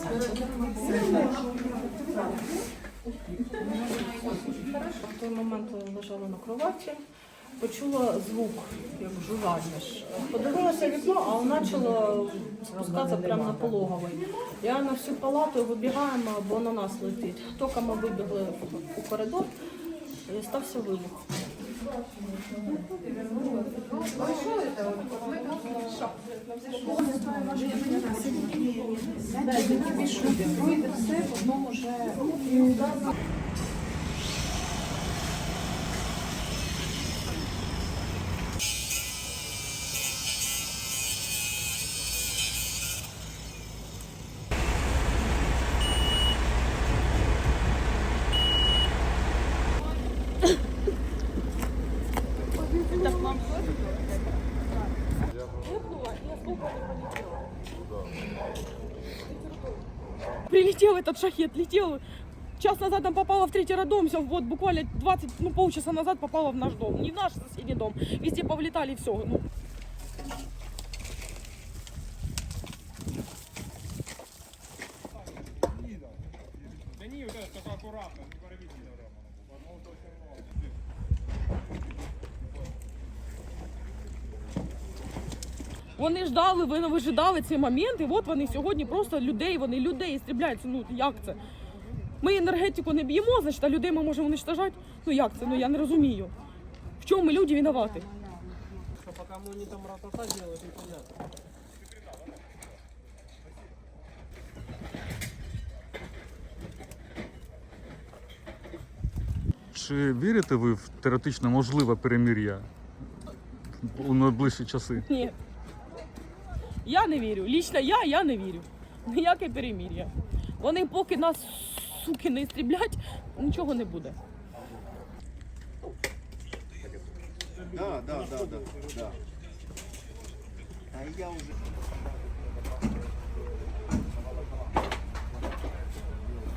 В той момент лежала на кроваті, почула звук, як жура. Подивилася вікно, а вона почала спускатися прямо на пологовий. Я на всю палату вибігаємо, бо на нас летить. Тільки ми вибігли у коридор, і стався вибух знаю вашу комунікацію. Ви Прилетел этот шахет, летел. Час назад там попала в третий роддом, все, вот буквально 20, ну полчаса назад попала в наш дом. Не в наш соседний дом, везде повлетали все. Ну, Да ні, вот это аккуратно, Вони ждали, вони вижидали цей момент, і от вони сьогодні просто людей, вони людей стрібляють. Ну як це? Ми енергетику не б'ємо, значить, а людей ми можемо уничтожати. Ну як це? Ну я не розумію. В чому ми люди винуваті? Пока мы не там ратата делают, непонятно. Чи вірите ви в теоретично можливе перемир'я у найближчі часи? Ні. Я не вірю. Лічно я, я не вірю. Ніяке перемір'я. Вони поки нас, суки, не стріблять, нічого не буде. Да, да, да, да, да. А я уже...